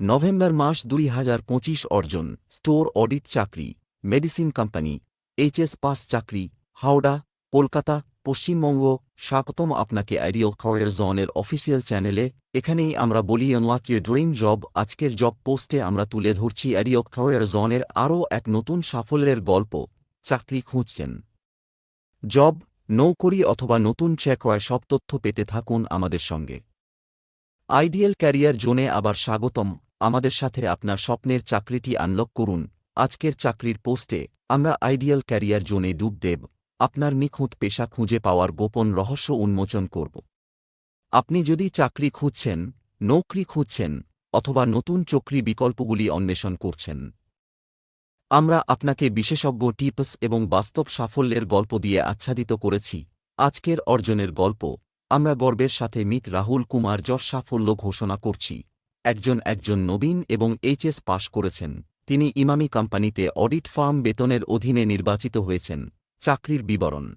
November মাস দুই হাজার পঁচিশ অর্জন, স্টোর অডিট চাকরি, মেডিসিন কোম্পানি, এইচএস পাস চাকরি, হাওড়া, কলকাতা, পশ্চিমবঙ্গ, স্বাগতম আপনাকে আইডিয়াল ক্যারিয়ার জোনের অফিসিয়াল চ্যানেলে। এখানেই আমরা বলি অনওয়াক ড্রিম জব, আজকের জব পোস্টে আমরা তুলে ধরছি আইডিয়াল ক্যারিয়ার জোনের আরও এক নতুন সাফল্যের গল্প, চাকরি খুঁজছেন। জব, নৌকরি অথবা নতুন চেক হয়, সব তথ্য পেতে থাকুন আমাদের সঙ্গে। আইডিয়াল ক্যারিয়ার জোনে আবার স্বাগতম। আমাদের সাথে আপনার স্বপ্নের চাকরিটি আনলক করুন। আজকের চাকরির পোস্টে আমরা আইডিয়াল ক্যারিয়ার জোনে ডুব দেব। আপনার নিখুঁত পেশা খুঁজে পাওয়ার গোপন রহস্য উন্মোচন করব। আপনি যদি চাকরি খুঁজছেন, নৌকরি খুঁজছেন, অথবা নতুন চাকরি বিকল্পগুলি অন্বেষণ করছেন, আমরা আপনাকে বিশেষজ্ঞ টিপস এবং বাস্তব সাফল্যের গল্প দিয়ে আচ্ছাদিত করেছি। আজকের অর্জনের গল্প আমরা গর্বের সাথে মিত রাহুল কুমার যশ সাফল্য ঘোষণা করছি। একজন একজন নবীন এবং এইচএস পাশ করেছেন। তিনি ইমামি কোম্পানিতে অডিট ফার্ম বেতনের অধীনে নির্বাচিত হয়েছেন। চাকরির বিবরণ।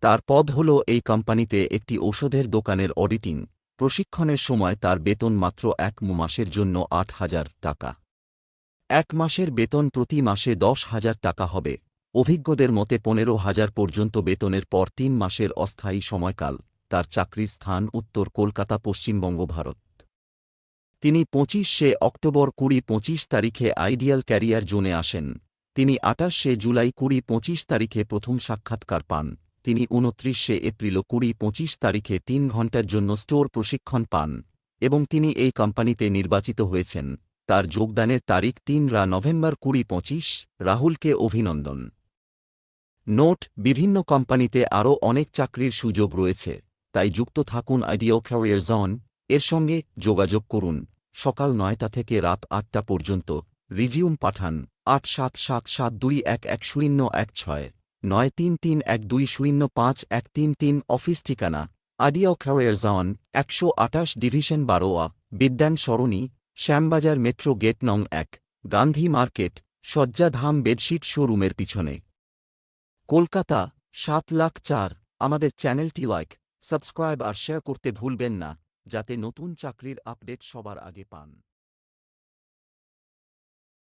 তার পদ হল এই কোম্পানিতে একটি ঔষধের দোকানের অডিটিং। প্রশিক্ষণের সময় তার বেতন মাত্র এক মাসের জন্য আট হাজার টাকা। এক মাসের বেতন প্রতি মাসে দশ হাজার টাকা হবে। অভিজ্ঞদের মতে পনেরো হাজার পর্যন্ত বেতনের পর তিন মাসের অস্থায়ী সময়কাল। তার চাকরির স্থান উত্তর কলকাতা পশ্চিমবঙ্গ ভারত তিনি পঁচিশে অক্টোবর কুড়ি পঁচিশ তারিখে আইডিয়াল ক্যারিয়ার জোনে আসেন। তিনি আটাশে জুলাই কুড়ি পঁচিশ তারিখে প্রথম সাক্ষাৎকার পান। তিনি উনত্রিশে এপ্রিল কুড়ি পঁচিশ তারিখে তিন ঘণ্টার জন্য স্টোর প্রশিক্ষণ পান এবং তিনি এই কোম্পানিতে নির্বাচিত হয়েছেন। তার যোগদানের তারিখ তিন রা নভেম্বর কুড়ি পঁচিশ। রাহুলকে অভিনন্দন। নোট, বিভিন্ন কোম্পানিতে আরও অনেক চাকরির সুযোগ রয়েছে। তাই যুক্ত থাকুন আইডিও ক্যারিয়ার জন এর সঙ্গে যোগাযোগ করুন। সকাল নয়টা থেকে রাত আটটা পর্যন্ত। রিজিউম পাঠান। আট সাত সাত সাত দুই এক এক শূন্য এক ছয়। নয় তিন তিন এক দুই শূন্য পাঁচ এক তিন তিন অফিস ঠিকানা। আডিও ক্যারিয়ার জন একশো আটাশ ডিভিশন বারোয়া। বিদ্যান সরণি, শ্যামবাজার মেট্রো গেট নং এক। গান্ধী মার্কেট শয্যাধাম বেডশিট শোরুমের পিছনে। কলকাতা, সাত লাখ চার। আমাদের চ্যানেলটি লাইক সাবস্ক্রাইব আর শেয়ার করতে ভুলবেন না যাতে নতুন চাকরির আপডেট সবার আগে পান।